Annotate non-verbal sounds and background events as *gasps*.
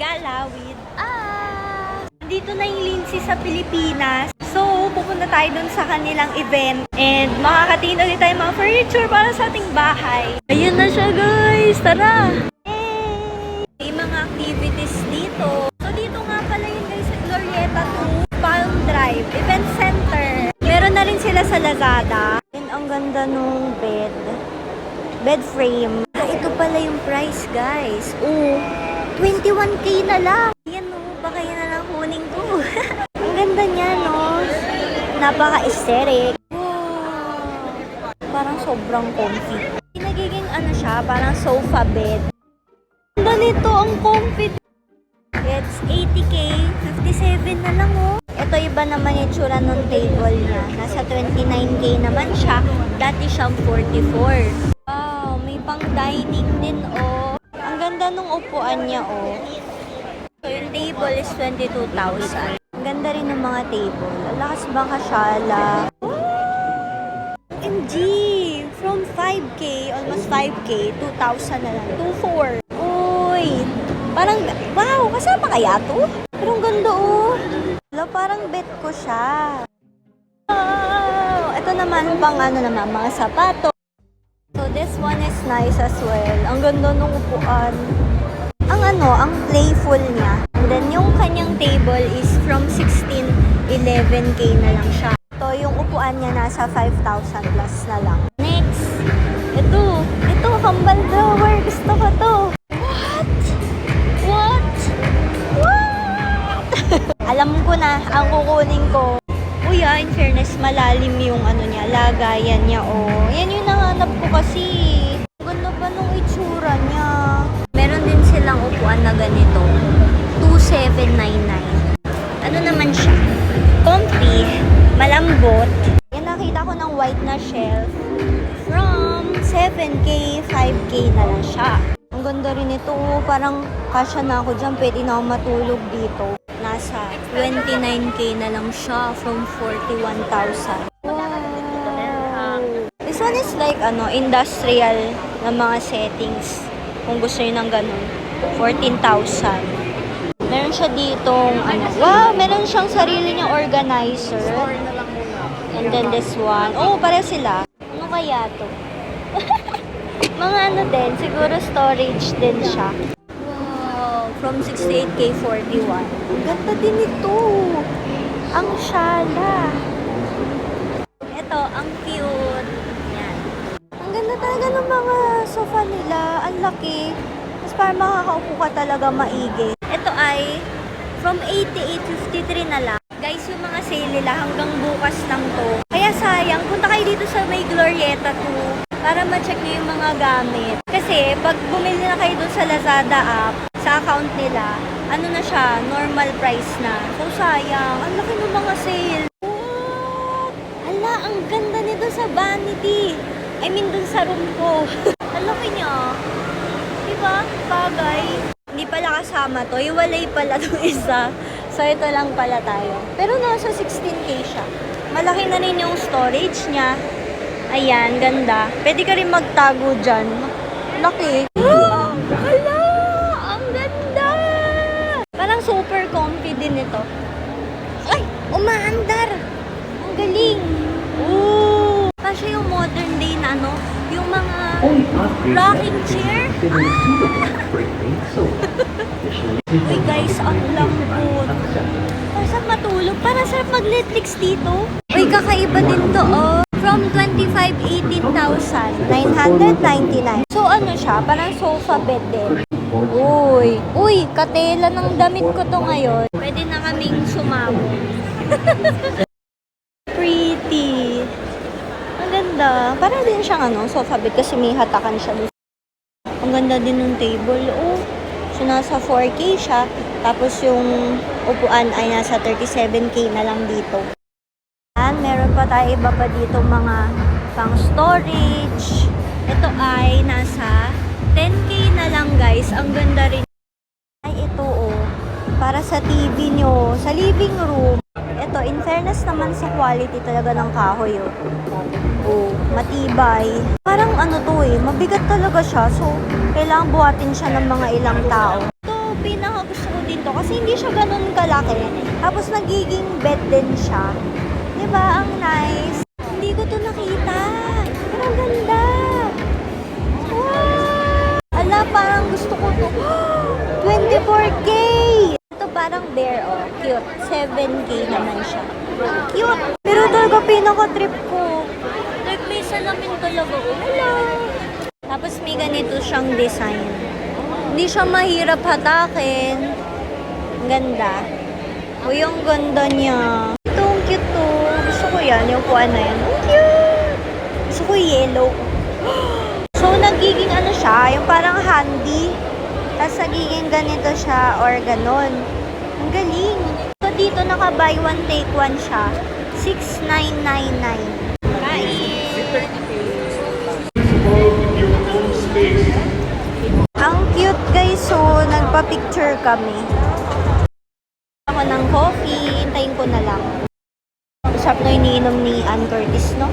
Gala with ah! Dito na yung Lindsay sa Pilipinas. So, pupunta tayo dun sa kanilang event. And makakatingin ulit tayo mga furniture para sa ating bahay. Ayun na siya guys! Tara! Yay! May mga activities dito. So, dito nga pala yun guys sa Glorieta 2 Palm Drive Event Center. Meron na rin sila sa Lazada. And ang ganda nung bed. Bed frame. Ah, ito pala yung price guys. Oo. 21k na lang. Yan o, baka yan na lang kunin ko. *laughs* ang ganda niya no. Napaka-aesthetic. Wow. Parang sobrang comfy. Nagiging ano siya, parang sofa bed. Ganda nito, ang comfy. It's 80k, 57 na lang oh. Ito iba naman yung tsura ng table niya. Nasa 29k naman siya. Dati siyang 44. Pang dining din oh. Ang ganda nung upuan niya oh. So yung table is 22,000. Ang ganda rin ng mga table. Ang lakas ba kasyala? MG! From 5K, almost 5K, 2,000 na lang. 2,400. Uy! Parang, wow! Kasama kaya to? Pero ang ganda oh. Wala, parang bet ko siya. Wow! Ito naman, pang ano naman, mga sapato. One is nice as well. Ang ganda nung upuan. Ang ano, ang playful niya. And then yung kanyang table is from 16, 11k na lang siya. Ito, yung upuan niya nasa 5,000 plus na lang. Next, ito, ito, kambal drawer. Gusto ko to. What? What? What? *laughs* Alam ko na, ang kukunin ko. Ah, in fairness, malalim yung ano niya, lagayan niya, oh. Yan yung nanganap ko kasi. Ganda pa nung itsura niya. Meron din silang upuan na ganito. 2799. Ano naman siya? Comfy, malambot. Yan nakita ko ng white na shelf. From 7K, 5K na lang siya. Ang ganda rin ito. Parang kasya na ako dyan. Pwede na matulog dito. Nasa 29K na lang siya from 41,000. Wow! This one is like ano, industrial na mga settings. Kung gusto niyo ng ganun. 14,000. Meron siya ditong ano. Wow! Meron siyang sarili niyang organizer. And then this one. Oh, pare sila. Ano kaya to? *laughs* Mga ano din, siguro storage din siya. From 68k 41. Ang ganda din ito. Ang shala. Ito, ang cute. Yan. Ang ganda talaga ng mga sofa nila. Ang laki. Tapos parang makakaupo ka talaga maigi. Ito ay from 88.53 na lang. Guys, yung mga sale nila hanggang bukas lang to. Kaya sayang, punta kayo dito sa may Glorieta 2 para ma-check nyo yung mga gamit. Kasi pag bumili na kayo dun sa Lazada app, sa account nila, ano na siya, normal price na. So sayang, ang laki ng mga sale. What? Hala, ang ganda nito sa vanity. I mean, dun sa room ko. *laughs* ang laki niya. Diba? Bagay. Hindi pala kasama to. Iwalay pala itong *laughs* isa. So, ito lang pala tayo. Pero nasa 16K siya. Malaki na rin yung storage niya. Ayan, ganda. Pwede ka rin magtago dyan. Laki. Ito. Ay! Umaandar! Ang galing! Ooh! Kasi yung modern day na ano, yung mga rocking chair. *laughs* Uy guys, ang lambot. Para sa matulog, para sa mag-Netflix dito. Uy, kakaiba din to, oh. From 25, 18,999. So, ano siya? Parang sofa bed din. Uy, uy, katela ng damit ko to ngayon. Pwede na kaming sumamo. *laughs* Pretty. Ang ganda. Parang din siyang ano, sofa bed kasi may hatakan siya. Ang ganda din ng table. Oh, so nasa 4K siya. Tapos yung upuan ay nasa 37K na lang dito. Yan, meron pa tayo iba pa dito mga pang storage. Ito ay nasa 10K na lang guys. Ang ganda rin. Ay, ito oh. Para sa TV nyo, sa living room. Ito, in fairness naman sa quality talaga ng kahoy oh. Oh, matibay. Parang ano to eh, mabigat talaga siya. So, kailangan buhatin siya ng mga ilang tao. Ito, pinaka gusto ko dito kasi hindi siya ganun kalaki. Tapos nagiging bed din siya. 'Di ba Ang nice. Hindi ko to nakita. 7K naman siya. Cute! Pero talaga pinaka-trip ko. Like, may salamin talaga. Oh, hello! Tapos may ganito siyang design. Hindi siya mahirap hatakin. Ganda. O yung ganda niya. Ito, ang cute to. Gusto ko yan. Yung kuha na yan. Ang cute! Gusto ko yellow. *gasps* So, nagiging ano siya, yung parang handy. Tapos nagiging ganito siya or ganon. Ang galing. Dito naka buy one take one siya. 6,999. Kain! Ang cute guys, so nagpa-picture kami. Ako ng coffee, hintayin ko na lang. Sarap na iniinom ni Ann Curtis, no?